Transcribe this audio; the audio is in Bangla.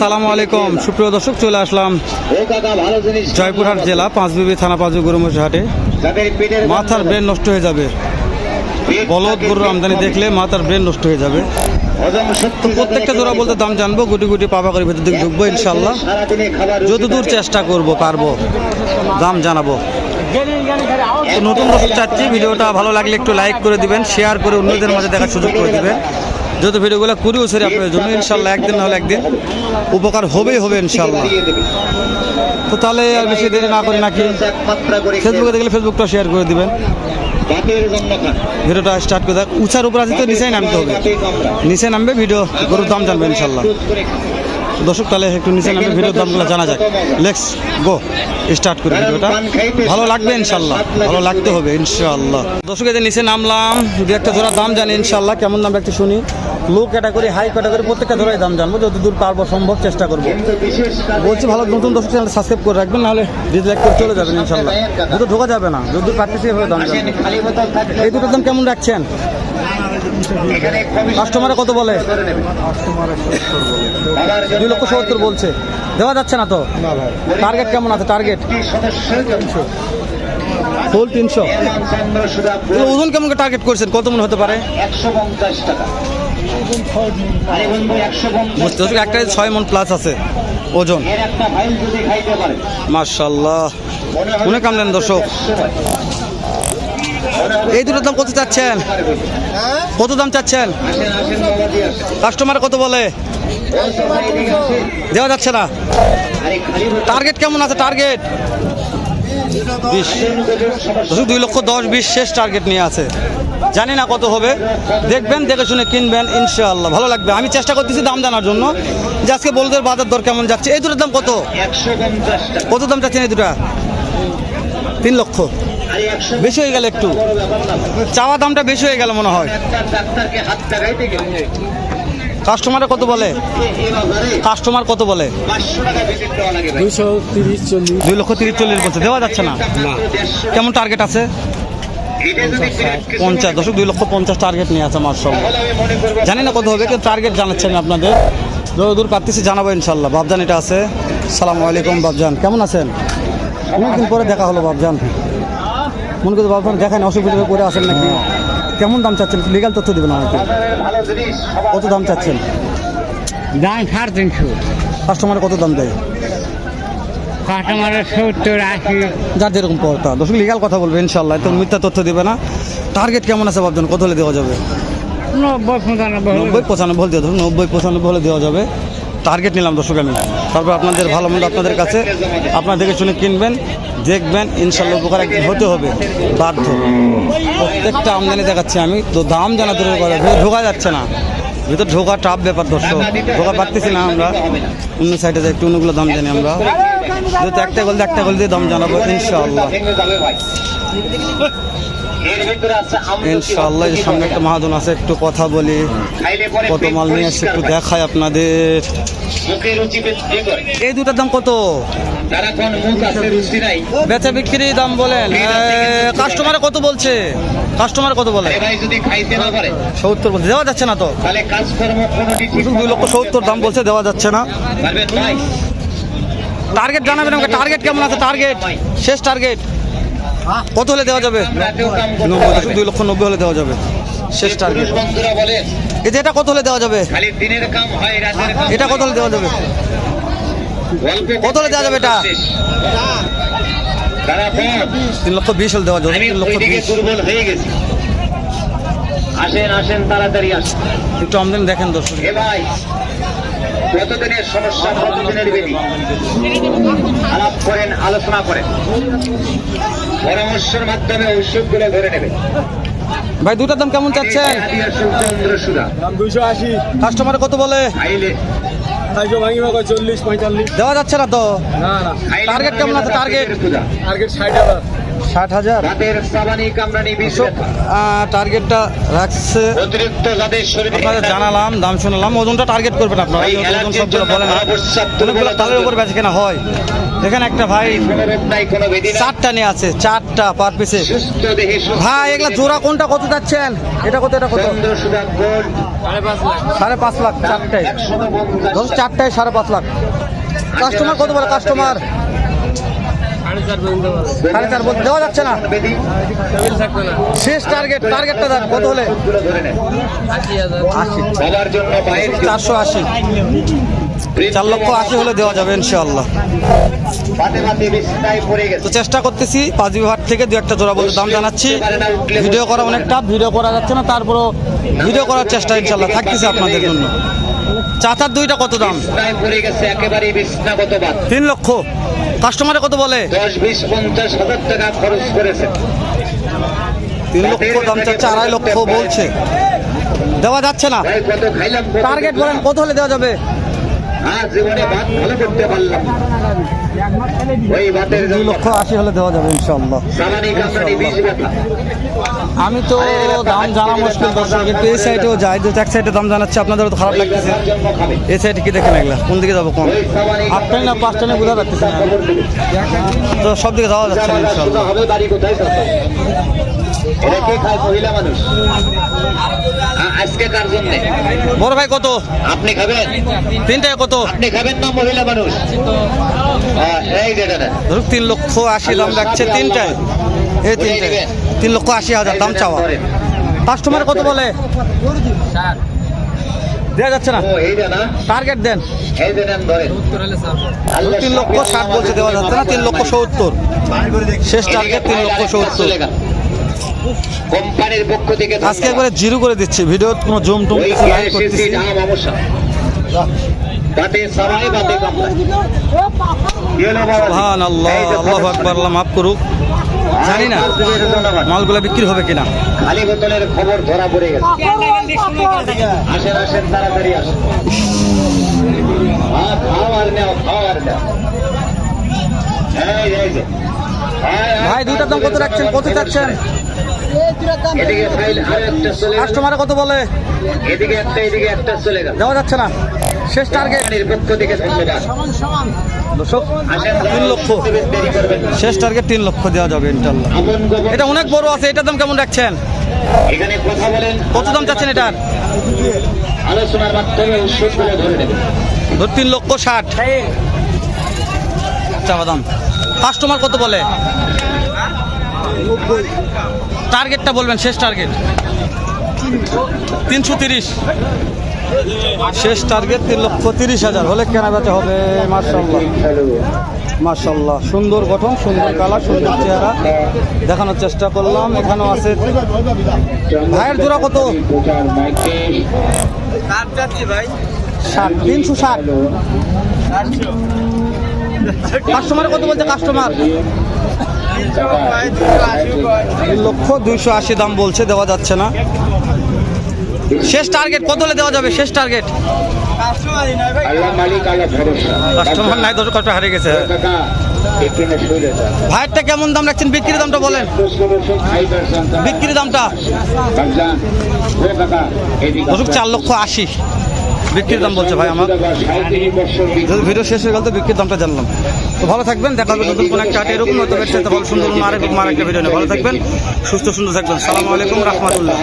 সালামু আলাইকুম। সুপ্রিয় দর্শক চলে আসলাম জয়পুরহাট জেলা পাঁচবিবি থানা গরুমসি হাটে। মাথার ব্রেন নষ্ট হয়ে যাবে। বলদ গরুর আমদানি দেখলে মাথার ব্রেন নষ্ট হয়ে যাবে। প্রত্যেকটা জোড়া বলতে দাম জানব গুটি গুটি পাবা করে ভেতর দিকে ঢুকবো ইনশাল্লাহ যতদূর চেষ্টা করব পারব দাম জানাব। নতুন দর্শক চাচ্ছি ভিডিওটা ভালো লাগলে একটু লাইক করে দিবেন শেয়ার করে অন্যদের মাঝে দেখার সুযোগ করে দিবেন। যত ভিডিওগুলো করিও সেরে আপনার জন্য, ইনশাল্লাহ একদিন না হলে একদিন উপকার হবেই হবে, ইনশাল্লাহ। তো তাহলে আর বেশি দেরি না করি নাকি? ফেসবুকে দেখলে ফেসবুকটা শেয়ার করে দিবেন। ভিডিওটা স্টার্ট করে দেয় উঁচার উপর আছে তো নিচেই নামতে হবে। নিচে নামবে ভিডিও গরুর দাম জানবে, ইনশাল্লাহ। দর্শক তাহলে একটু নিচে নামবে ভিডিওর দামগুলো জানা যাক। লেটস গো স্টার্ট করি ভিডিওটা। ভালো লাগবে ইনশাল্লাহ ভালো লাগতে হবে ইনশাল্লাহ। দর্শক এদের নিচে নামলাম দু একটা জোড়া দাম জানি ইনশাল্লাহ কেমন দাম একটু শুনি। লো ক্যাটাগরি হাই ক্যাটাগরি প্রত্যেকটা জোড়াই দাম জানব যতদূর পারব সম্ভব চেষ্টা করব। বলছি ভালো নতুন দর্শক চ্যানেল সাবস্ক্রাইব করে রাখবেন নাহলে ডিসলাইক করে চলে যাবেন ইনশাল্লাহ। দুটো ঢোকা যাবে না যতদূর পারতেছি এভাবে দাম জানব। এই দুটোর দাম কেমন রাখছেন? কাস্টমারে কত বলে? দুই লক্ষ সত্তর বলছে। দেওয়া যাচ্ছে না তো? টার্গেট কেমন আছে? টার্গেট ফুল তিনশো। ওজন কেমন টার্গেট করছেন? কত মনে হতে পারে? বুঝতে পারছি একটা ছয় মন প্লাস আছে ওজন। মার্শাল্লাহ মনে কামলেন দর্শক। এই দুটোর দাম কত চাচ্ছেন? কত দাম চাচ্ছেন? কাস্টমার কত বলে? দেওয়া যাচ্ছে না। টার্গেট কেমন আছে টার্গেট? দুই লক্ষ দশ, বিশ শেষ টার্গেট নিয়ে আছে। জানি না কত হবে। দেখবেন, দেখে শুনে কিনবেন, ইনশাআল্লাহ। ভালো লাগবে। আমি চেষ্টা করতেছি দাম জানার জন্য। যে আজকে বলদের বাজার দর কেমন যাচ্ছে। এই দুটোর দাম কত? কত দাম চাচ্ছেন এই দুটা? তিন লক্ষ। বেশি হয়ে গেল একটু। চাওয়া দামটা বেশি হয়ে গেল মনে হয়। কাস্টমারে কত বলে? কাস্টমার কত বলে? দুইশো তিরিশ চল্লিশ। দুই লক্ষ তিরিশ চল্লিশ বলছে। দেওয়া যাচ্ছে না? কেমন টার্গেট আছে? পঞ্চাশ দশক দুই লক্ষ পঞ্চাশ টার্গেট নিয়ে আছে মার্শাল জানি না কত হবে কিন্তু টার্গেট জানাচ্ছেন আপনাদের। দূর দূর পারতেছি জানাব ইনশাল্লাহ বাবজান এটা আছে। সালাম আলাইকুম বাবজান কেমন আছেন? অনেকদিন পরে দেখা হলো বাবজান মনে করতে বাবজান দেখেন অসুবিধা করে আসেন নাকি? কেমন দাম চাচ্ছেন? লিগাল তথ্য দেবেন আমাকে। কত দাম চাচ্ছেন? দাম সাড়ে তিনশো। কাস্টমার কত দাম দেয়? কাস্টমারের সত্তর আশি। যার যেরকম পড়তা। দর্শক লিগাল কথা বলবে ইনশাল্লাহ তো মিথ্যা তথ্য দেবে না। টার্গেট কেমন আছে ভাবছেন? কত হলে দেওয়া যাবে? নব্বই পঁচানব্বই নব্বই পঁচানব্বই হলে দেওয়া নব্বই পঁচানব্বই হলে দেওয়া যাবে। টার্গেট নিলাম দর্শক, আমি। তারপর আপনাদের ভালো মন্দ আপনাদের কাছে আপনার দেখে শুনে কিনবেন, দেখবেন, ইনশাল্লাহ উপকার হতে হবে, বাধ্য। প্রত্যেকটা আমদানি দেখাচ্ছি আমি, তো দাম জানা দূরের কথা ঢোকা যাচ্ছে না। ভিতর ঢোকা টাপ ব্যাপার দর্শক, ঢোকা পারতেছি না আমরা। অন্য সাইডে যাই, একটু অন্যগুলো দাম জানি আমরা। যেহেতু একটা গল একটা গল দিয়ে দাম জানাব ইনশাআল্লাহ ইনশাআল্লাহ এই সামনে একটা মাহাজন আছে একটু কথা বলি। কত মাল নিয়ে আসছে একটু দেখাই আপনাদের। এই দুটার দাম কত? বেচা বিক্রি দাম বলেন। কাস্টমার কত বলছে? কাস্টমার কত বলে? সত্তর বলছে দেওয়া যাচ্ছে না তো? দুই লক্ষ সত্তর দাম বলছে দেওয়া যাচ্ছে না। টার্গেট জানাবেন আমাকে টার্গেট কেমন আছে? টার্গেট শেষ টার্গেট কত হলে দেওয়া যাবে। দুই লক্ষ নব্বই হলে দেওয়া যাবে। শেষ টার্গেট যে এটা কত হলে দেওয়া যাবে? এটা কত হলে দেওয়া যাবে? কত হলে দেওয়া যাবে এটা? তিন লক্ষ বিশ হলে দেওয়া যাবে। তিন লক্ষ বিশ। আসেন আসেন তাড়াতাড়ি আসেন। একটু আমদানি দেখেন দর্শক। ভাই কতদিনের সমস্যা কতদিনের বেদি আলাপ করেন আলোচনা করেন। পরামর্শের মাধ্যমে ঔষধগুলো ধরে নেবেন। ভাই দুটার দাম কেমন চাচ্ছেন? কাস্টমার কত বলে? দেওয়া যাচ্ছে না তো। না না। খাইলে টার্গেট কেমন আছে, টার্গেট? টার্গেট ষাট হাজার। ষাট হাজার। টার্গেটটা রাখছে। আপনাদের জানালাম দাম শুনলাম ওজনটা টার্গেট করবেন আপনারা ওজন অ্যালার্জির বলে না। অনেকগুলো তালের উপর বেচে কেনা হয়। এখানে একটা ভাই চারটা নিয়ে আছে চারটা পার পিসে ভাই এগুলা জোড়া কোনটা কত যাচ্ছেন? এটা কত এটা কত? সাড়ে পাঁচ লাখ চারটায়। ধরুন চারটায় সাড়ে পাঁচ লাখ। কাস্টমার কত বলে কাস্টমার সাড়ে চার বলতে দেওয়া যাচ্ছে। না? শেষ টার্গেট টার্গেটটা দেন কত হলে? আশি চারশো আশি। চার লক্ষ আশি হলে দেওয়া যাবে ইনশাআল্লাহ। পড়ে তো চেষ্টা করতেছি পাঁচ বিভাগ থেকে দু একটা জোড়া বলতে দাম জানাচ্ছি। ভিডিও করা অনেকটা ভিডিও করা যাচ্ছে না তারপরও ভিডিও করার চেষ্টা ইনশাল্লাহ থাকতেছে আপনাদের জন্য। চাচার দুইটা কত দাম? তিন লক্ষ। কাস্টমারে কত বলে? দশ বিশ পঞ্চাশ হাজার টাকা খরচ করেছে। তিন লক্ষ দাম চাচ্ছে আড়াই লক্ষ বলছে। দেওয়া যাচ্ছে না। টার্গেট বলেন কত হলে দেওয়া যাবে? আর জীবনে ভাত ভালো করতে পারলাম ওই ভাতের দুই লক্ষ আশি হলে দেওয়া যাবে ইনশাল্লাহ আমি তো দাম জানা মুশকিল দর্শক একটু এই সাইডেও যাই দু এক সাইডে দাম জানাচ্ছি আপনাদেরও তো খারাপ লাগতেছে। এই সাইডে কি দেখেন এগুলা? কোন দিকে যাব কোন ওই সামানি আট টাইম না পাঁচ টাইমে বোঝা যাচ্ছে তো সব দিকে যাওয়া যাচ্ছে না ইনশাল্লাহ এটা কে খায়? মহিলা মানুষ। আজকে কার জন্য? বড় ভাই কত? আপনি খাবেন? তিনটায় কত? আপনি খাবেন না মহিলা মানুষ? এই যেটা না। তিন লক্ষ আশি দাম রাখছে তিনটায়। এই তিনটায়। তিন লক্ষ আশি হাজার দাম চাওয়া। কাস্টমার কত বলে? দেওয়া যাচ্ছে না। টার্গেট দেন। তিন লক্ষ ষাট বলছে দেওয়া যাচ্ছে না। তিন লক্ষ সত্তর। শেষ টার্গেট তিন লক্ষ সত্তর। কোম্পানির পক্ষ থেকে আজকে একবারে জিরো করে দিচ্ছি ভিডিও কোনো জুম টুম কিছু লাইভ করতেছি। সবাই বাতে আল্লাহ আকবার আল্লাহ মাফ করুক। জানি না মালগুলা বিক্রি হবে কিনা। খালি বোতলের খবর ধরা পড়ে গেছে। আসেন আসেন তাড়াতাড়ি আসেন। নাও নাও। এই, এই ভাই দুইটার দাম কত রাখছেন? কত চাচ্ছেন। কাস্টমারে কত বলে? এদিকে একটা এদিকে একটা চলে গেল। দেওয়া যাচ্ছে না। শেষ টার্গেট আসেন তিন লক্ষ। শেষ টার্গেট তিন লক্ষ দেওয়া যাবে ইনশাল্লাহ। এটা অনেক বড় আছে এটার দাম কেমন রাখছেন? এখানে কথা বলেন। কত দাম চাচ্ছেন এটার? আলোচনার মাধ্যমে সুদগুলো ধরে নেবেন। ধর তিন লক্ষ ষাট। চাওয়া দাম। কাস্টমার কত বলে? টার্গেটটা বলবেন শেষ টার্গেট তিনশো তিরিশ। শেষ টার্গেট তিন লক্ষ তিরিশ হাজার। হলে কেনা বেচা হবে মার্শাল্লাহ মার্শাল্লাহ সুন্দর গঠন সুন্দর কালার সুন্দর চেহারা। দেখানোর চেষ্টা করলাম। এখানেও আছে। ভাইয়ের জোড়া কত? ষাট তিনশো ষাট। কাস্টমার কত বলছে? কাস্টমার লক্ষ দুইশো আশি দাম বলছে দেওয়া যাচ্ছে না। শেষ টার্গেট কত হলে দেওয়া যাবে? শেষ টার্গেট কাস্টমার নাই দশ কষ্ট হারিয়ে গেছে। ভাইয়েরটা কেমন দাম রাখছেন? বিক্রির দামটা বলেন। বিক্রির দামটা? চার লক্ষ আশি। বিক্রির দাম বলছে ভাই আমার। যদি ভিডিও শেষ হয়ে গেল তো বিক্রির দামটা জানলাম। তো ভালো থাকবেন, দেখা হবে নতুন কোনো একটা হাটে এরকম হয়তো সাথে ভালো সুন্দর আরেক আরেকটা ভিডিও নিয়ে। ভালো থাকবেন, সুস্থ, সুন্দর থাকবেন। সালামু আলাইকুম, রহমতুল্লাহ।